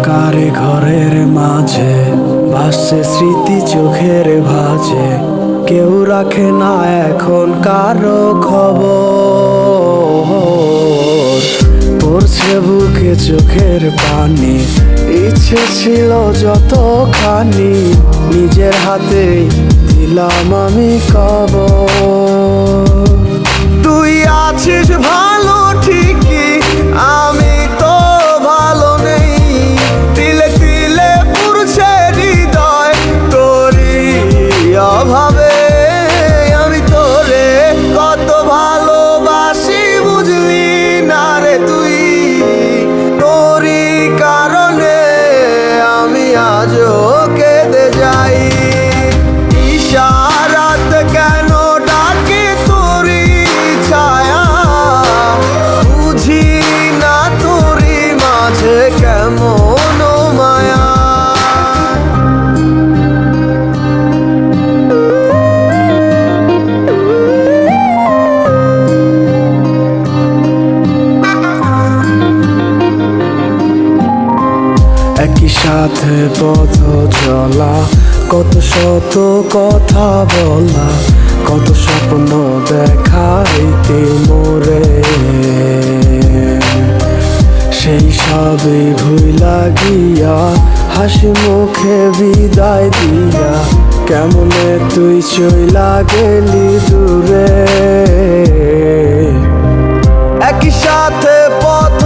অন্ধকারে ঘরের মাঝে, ভাসছে স্মৃতি চোখের ভাজে। কেউ রাখে না এখন কারও খবর। পড়ছে বুকে চোখের পানি, ইচ্ছে ছিল যতখানি। নিজের হাতে দিলাম আমি কবর তুই আছিস ভালো একই সাথে পথ চলা। কত শত কথা বলা, কত স্বপ্ন দেখাইতে মোরে। সেই সবই ভুইলা গিয়া হাসি মুখে বিদায় দিয়া, কেমনে তুই চইলা গেলি দূরে? একই সাথে পথ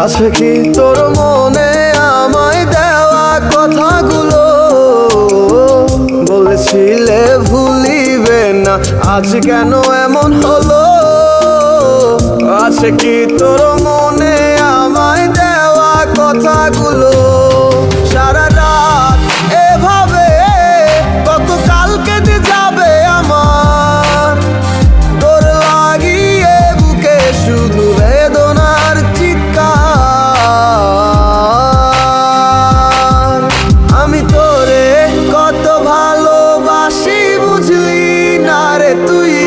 আছে কি তোর মনে আমায় দেওয়া কথাগুলো? বলেছিলে ভুলিবে না, আজ কেন এমন হলো? আছে কি তোর মনে আমায় দেওয়া কথাগুলো? pare tu